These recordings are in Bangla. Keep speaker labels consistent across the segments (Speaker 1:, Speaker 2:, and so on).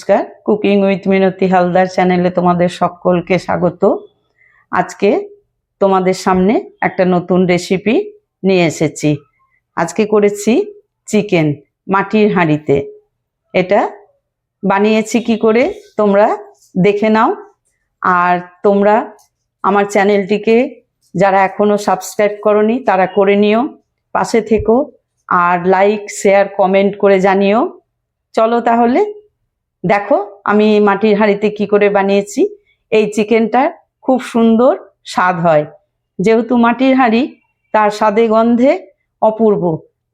Speaker 1: নমস্কার। কুকিং উইথ মিনতি হালদার চ্যানেলে তোমাদের সকলকে স্বাগত। আজকে তোমাদের সামনে একটা নতুন রেসিপি নিয়ে এসেছি। আজকে করেছি চিকেন মাটির হাঁড়িতে। এটা বানিয়েছি কি করে তোমরা দেখে নাও। আর তোমরা আমার চ্যানেলটিকে যারা এখনও সাবস্ক্রাইব করনি, তারা করে নিও, পাশে থেকো। আর লাইক শেয়ার কমেন্ট করে জানিও। চলো তাহলে দেখো, আমি মাটির হাঁড়িতে কি করে বানিয়েছি? এই চিকেনটা খুব সুন্দর স্বাদ হয়। যেহেতু মাটির হাঁড়ি, তার স্বাদে গন্ধে অপূর্ব।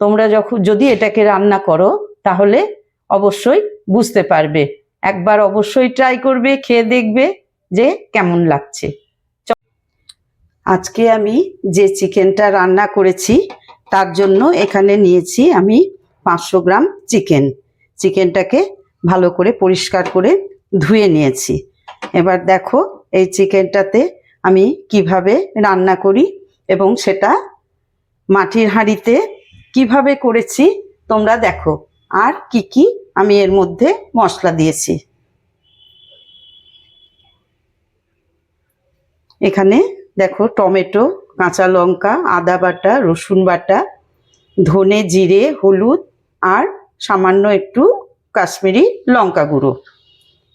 Speaker 1: তোমরা যখন যদি এটাকে রান্না করো, তাহলে অবশ্যই বুঝতে পারবে। একবার অবশ্যই ট্রাই করবে, খেয়ে দেখবে যে কেমন লাগছে। আজকে আমি যে চিকেনটা রান্না করেছি, তার জন্য এখানে নিয়েছি আমি পাঁচশো গ্রাম চিকেন। চিকেনটাকে ভালো করে পরিষ্কার করে ধুয়ে নিয়েছি। এবার দেখো এই চিকেনটাতে আমি কীভাবে রান্না করি এবং সেটা মাটির হাঁড়িতে কীভাবে করেছি তোমরা দেখো। আর কি কি আমি এর মধ্যে মশলা দিয়েছি। এখানে দেখো টমেটো, কাঁচা লঙ্কা, আদা বাটা, রসুন বাটা, ধনে জিরে, হলুদ, আর সামান্য একটু কাশ্মীরি লঙ্কা গুঁড়ো।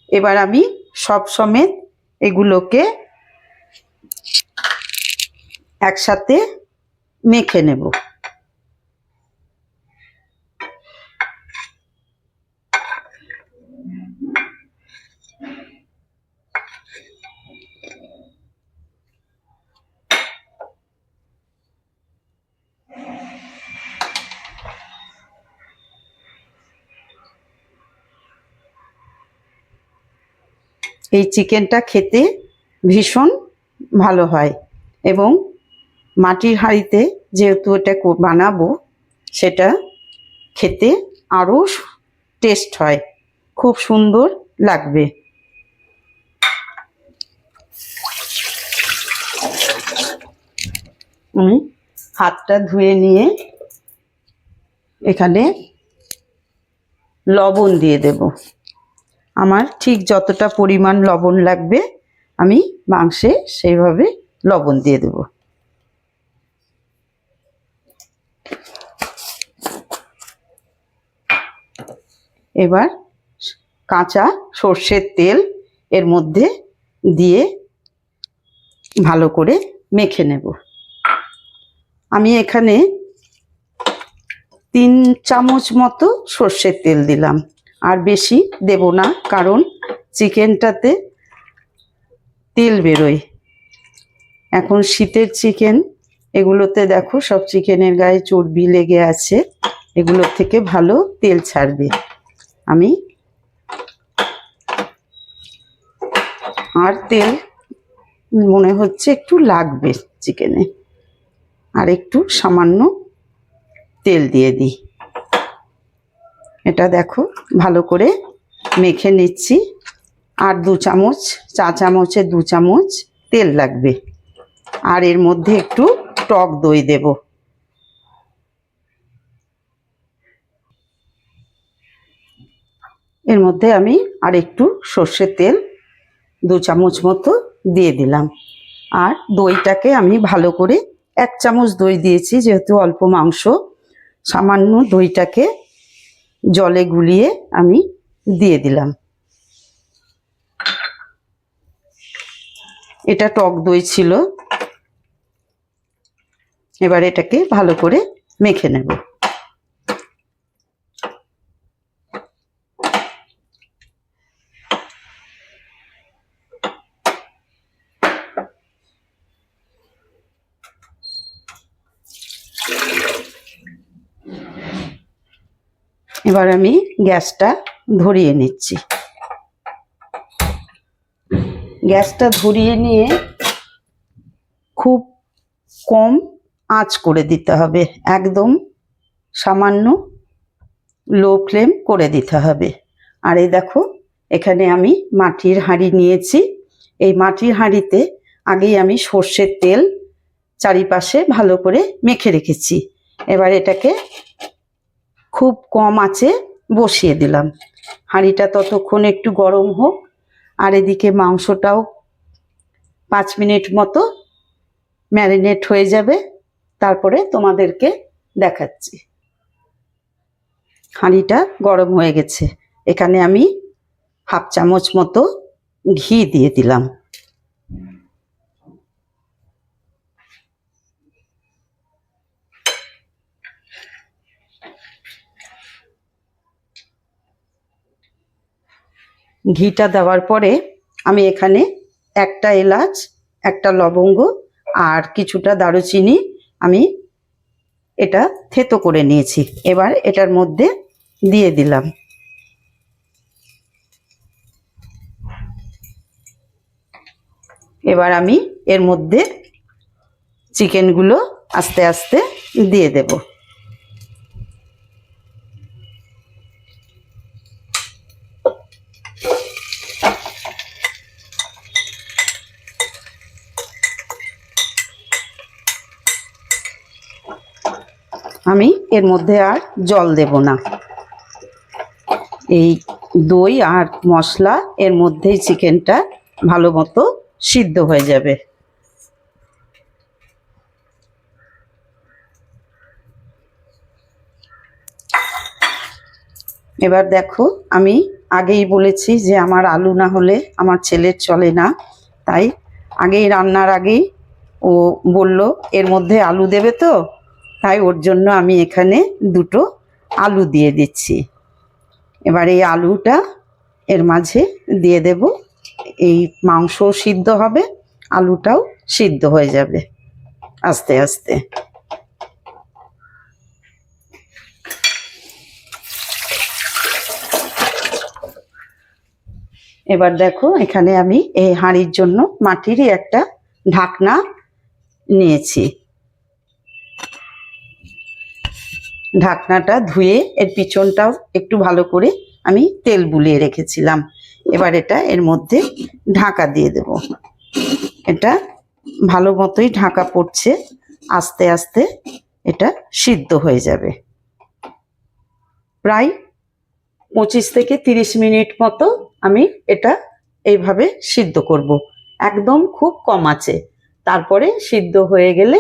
Speaker 1: এবার আমি সব সমেত এগুলোকে একসাথে মেখে নেব। এই চিকেনটা খেতে ভীষণ ভালো হয় এবং মাটির হাঁড়িতে যেহেতু এটা বানাবো, সেটা খেতে আরও টেস্ট হয়। খুব সুন্দর লাগবে। আমি হাতটা ধুয়ে নিয়ে এখানে লবণ দিয়ে দেবো। আমার ঠিক যতটা পরিমাণ লবণ লাগবে, আমি মাংসে সেইভাবে লবণ দিয়ে দেব। এবার কাঁচা সর্ষের তেল এর মধ্যে দিয়ে ভালো করে মেখে নেব। আমি এখানে তিন চামচ মতো সর্ষের তেল দিলাম। আর বেশি দেব না, কারণ চিকেনটাতে তেল বেরোয়। এখন শীতের চিকেন, এগুলোতে দেখো সব চিকেনের গায়ে চর্বি লেগে আছে এগুলোর থেকে ভালো তেল ছাড়বে। আমি আর তেল মনে হচ্ছে একটু লাগবে চিকেনে। আর একটু সামান্য তেল দিয়ে দিই। এটা দেখো, ভালো করে মেখে নিচ্ছি। আর দু চামচ, চা চামচে দু চামচ তেল লাগবে। আর এর মধ্যে একটু টক দই দেব। এর মধ্যে আমি আর একটু সর্ষের তেল দু চামচ মতো দিয়ে দিলাম। আর দইটাকে আমি ভালো করে এক চামচ দই দিয়েছি, যেহেতু অল্প মাংস। সামান্য দইটাকে জলে গুলিয়ে আমি দিয়ে দিলাম। এটা টক দই ছিল। এবার এটাকে ভালো করে মেখে নেব। এবার আমি গ্যাসটা ধরিয়ে নিচ্ছি। গ্যাসটা ধরিয়ে নিয়ে খুব কম আঁচ করে দিতে হবে। একদম সামান্য লো ফ্লেম করে দিতে হবে। আর এই দেখো, এখানে আমি মাটির হাঁড়ি নিয়েছি। এই মাটির হাঁড়িতে আগেই আমি সর্ষের তেল চারিপাশে ভালো করে মেখে রেখেছি। এবার এটাকে খুব কম আঁচে বসিয়ে দিলাম। হাঁড়িটা ততক্ষণ একটু গরম হোক, আর এদিকে মাংসটাও পাঁচ মিনিট মতো ম্যারিনেট হয়ে যাবে, তারপরে তোমাদেরকে দেখাচ্ছি। হাঁড়িটা গরম হয়ে গেছে, এখানে আমি হাফ চামচ মতো ঘি দিয়ে দিলাম। ঘিটা দেওয়ার পরে আমি এখানে একটা এলাচ, একটা লবঙ্গ আর কিছুটা দারুচিনি আমি এটা থেতো করে নিয়েছি। এবার এটার মধ্যে দিয়ে দিলাম। এবার আমি এর মধ্যে চিকেনগুলো আস্তে আস্তে দিয়ে দেব। এর মধ্যে আর জল দেব না। এই দই আর মশলা এর মধ্যেই চিকেনটা ভালো মতো সিদ্ধ হয়ে যাবে। এবার দেখো, আমি আগেই বলেছি যে আমার আলু না হলে আমার ছেলের চলে না। তাই আগেই রান্নার আগেই ও বলল, এর মধ্যে আলু দেবে তো? তাই ওর জন্য আমি এখানে দুটো আলু দিয়ে দিচ্ছি। এবার এই আলুটা এর মাঝে দিয়ে দেব। এই মাংস সিদ্ধ হবে, আলুটাও সিদ্ধ হয়ে যাবে আস্তে আস্তে। এবার দেখো এখানে আমি এই হাঁড়ির জন্য মাটিরই একটা ঢাকনা নিয়েছি। ঢাকনাটা ধুয়ে এর পিছনটাও একটু ভালো করে আমি তেল বুলিয়ে রেখেছিলাম। এবার এটা এর মধ্যে ঢাকা দিয়ে দেব। এটা ভালো মতোই ঢাকা পড়ছে, আস্তে আস্তে এটা সিদ্ধ হয়ে যাবে। প্রায় পঁচিশ থেকে তিরিশ মিনিট মতো আমি এটা এইভাবে সিদ্ধ করব। একদম খুব কম আছে। তারপরে সিদ্ধ হয়ে গেলে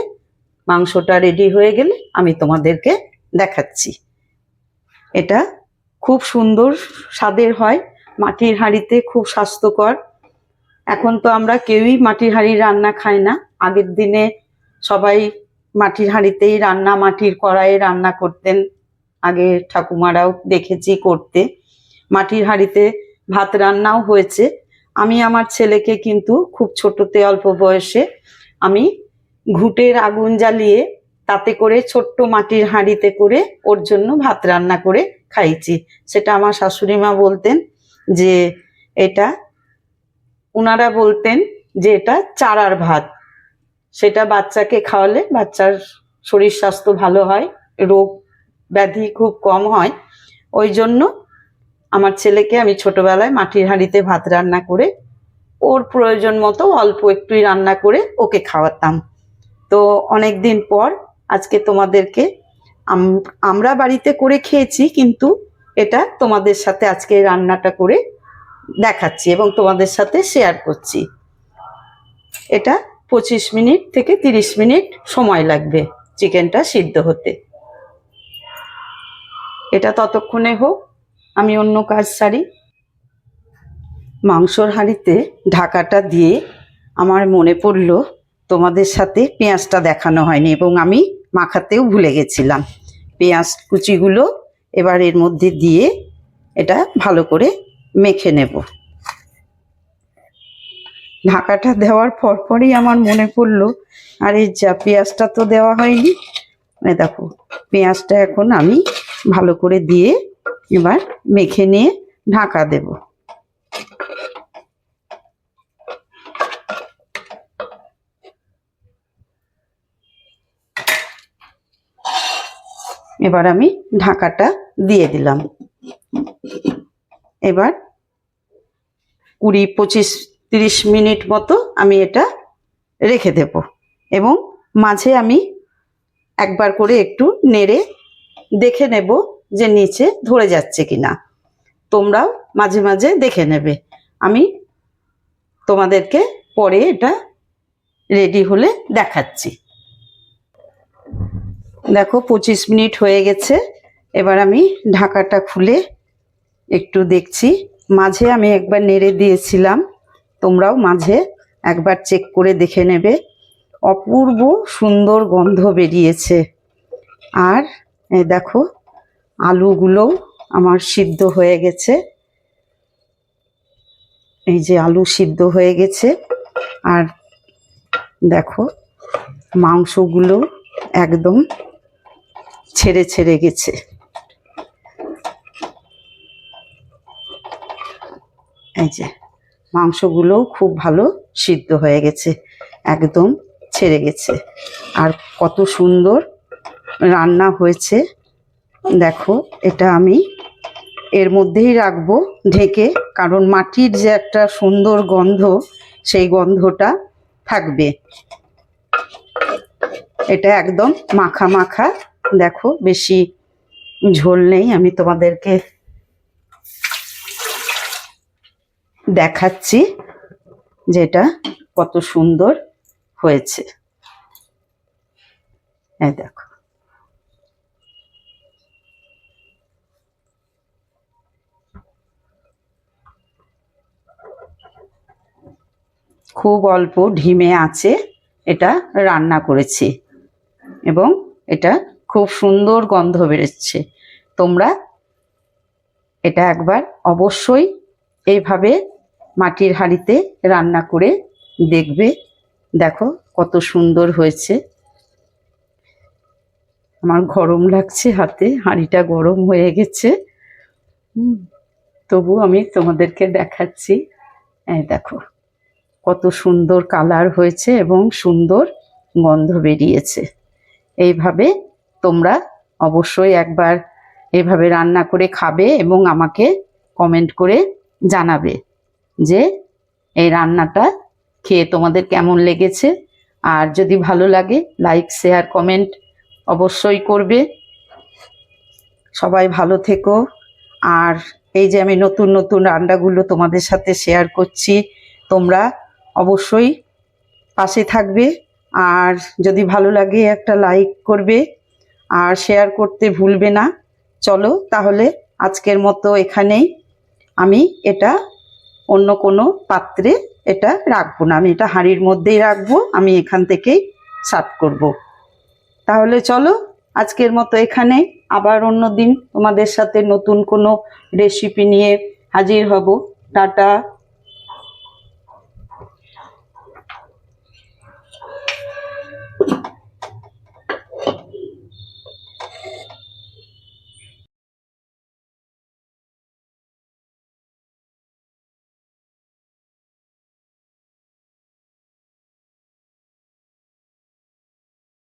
Speaker 1: মাংসটা রেডি হয়ে গেলে আমি তোমাদেরকে দেখাচ্ছি। এটা খুব সুন্দর স্বাদের হয়, মাটির হাঁড়িতে খুব স্বাস্থ্যকর। এখন তো আমরা কেউই মাটির হাঁড়ির রান্না খাই না। আগের দিনে সবাই মাটির হাঁড়িতেই রান্না, মাটির কড়াইয়ে রান্না করতেন। আগে ঠাকুমারাও দেখেছি করতে। মাটির হাঁড়িতে ভাত রান্নাও হয়েছে। আমি আমার ছেলেকে কিন্তু খুব ছোটতে, অল্প বয়সে আমি ঘুটের আগুন জ্বালিয়ে তাতে করে ছোট্ট মাটির হাঁড়িতে করে ওর জন্য ভাত রান্না করে খাইছি। সেটা আমার শাশুড়ি মা বলতেন যে এটা ওনারা বলতেন যে এটা চারার ভাত। সেটা বাচ্চাকে খাওয়ালে বাচ্চার শরীর স্বাস্থ্য ভালো হয়, রোগ ব্যাধি খুব কম হয়। ওই জন্য আমার ছেলেকে আমি ছোটবেলায় মাটির হাঁড়িতে ভাত রান্না করে ওর প্রয়োজন মতো অল্প একটুই রান্না করে ওকে খাওয়াতাম। তো অনেক দিন পর আজকে তোমাদেরকে আম- আমরা বাড়িতে করে খেয়েছি, কিন্তু এটা তোমাদের সাথে আজকে রান্নাটা করে দেখাচ্ছি এবং তোমাদের সাথে শেয়ার করছি। এটা পঁচিশ মিনিট থেকে তিরিশ মিনিট সময় লাগবে চিকেনটা সিদ্ধ হতে। এটা ততক্ষণে হোক, আমি অন্য কাজ সারি। মাংসর হাঁড়িতে ঢাকাটা দিয়ে আমার মনে পড়ল তোমাদের সাথে পেঁয়াজটা দেখানো হয়নি এবং আমি মাখাতেও ভুলে গেছিলাম। পেঁয়াজ কুচিগুলো এবার এর মধ্যে দিয়ে এটা ভালো করে মেখে নেব। ঢাকাটা দেওয়ার পর পরই আমার মনে পড়ল, আরে যা, পেঁয়াজটা তো দেওয়া হয়নি। মানে দেখো, পেঁয়াজটা এখন আমি ভালো করে দিয়ে এবার মেখে নিয়ে ঢাকা দেব। এবার আমি ঢাকাটা দিয়ে দিলাম। এবার কুড়ি, পঁচিশ, তিরিশ মিনিট মতো আমি এটা রেখে দেব এবং মাঝে আমি একবার করে একটু নেড়ে দেখে নেব যে নিচে ধরে যাচ্ছে কি না তোমরাও মাঝে মাঝে দেখে নেবে। আমি তোমাদেরকে পরে এটা রেডি হলে দেখাচ্ছি। দেখো পঁচিশ মিনিট হয়ে গেছে। এবার আমি ঢাকাটা খুলে একটু দেখছি। মাঝে আমি একবার নেড়ে দিয়েছিলাম। তোমরাও মাঝে একবার চেক করে দেখে নেবে। অপূর্ব সুন্দর গন্ধ বেরিয়েছে। আর দেখো, আলুগুলোও আমার সিদ্ধ হয়ে গেছে। এই যে আলু সিদ্ধ হয়ে গেছে। আর দেখো, মাংসগুলো একদম ছেড়ে ছেড়ে গেছে। এই যে মাংসগুলোও খুব ভালো সিদ্ধ হয়ে গেছে, একদম ছেড়ে গেছে। আর কত সুন্দর রান্না হয়েছে। দেখো, এটা আমি এর মধ্যেই রাখব ঢেকে, কারণ মাটির যে একটা সুন্দর গন্ধ, সেই গন্ধটা থাকবে। এটা একদম মাখা মাখা দেখো, বেশি ঝোল নেই, আমি তোমাদেরকে দেখাচ্ছি যেটা কত সুন্দর হয়েছে। এই দেখো। খুব অল্প ঢিমে আছে, এটা রান্না করেছি এবং এটা খুব সুন্দর গন্ধ বেরোচ্ছে। তোমরা এটা একবার অবশ্যই এইভাবে মাটির হাঁড়িতে রান্না করে দেখবে। দেখো কত সুন্দর হয়েছে। আমার গরম লাগছে হাতে, হাঁড়িটা গরম হয়ে গেছে। তবু আমি তোমাদেরকে দেখাচ্ছি। দেখো, কত সুন্দর কালার হয়েছে এবং সুন্দর গন্ধ বেরিয়েছে। এইভাবে তোমরা অবশ্যই একবার এভাবে রান্না করে খাবে এবং আমাকে কমেন্ট করে জানাবে যে এই রান্নাটা খেয়ে তোমাদের কেমন লেগেছে। আর যদি ভালো লাগে লাইক শেয়ার কমেন্ট অবশ্যই করবে। সবাই ভালো থেকো। আর এই যে আমি নতুন নতুন রান্নাগুলো তোমাদের সাথে শেয়ার করছি, তোমরা অবশ্যই পাশে থাকবে। আর যদি ভালো লাগে, একটা লাইক করবে। আর শেয়ার করতে ভুলবে না। চলো তাহলে আজকের মতো এখানেই। আমি এটা অন্য কোনো পাত্রে এটা রাখব না। আমি এটা হাঁড়ির মধ্যেই রাখব। আমি এখান থেকেই সার্ভ করব। তাহলে চলো আজকের মতো এখানে। আবার অন্য দিন তোমাদের সাথে নতুন কোনো রেসিপি নিয়ে হাজির হব। টাটা।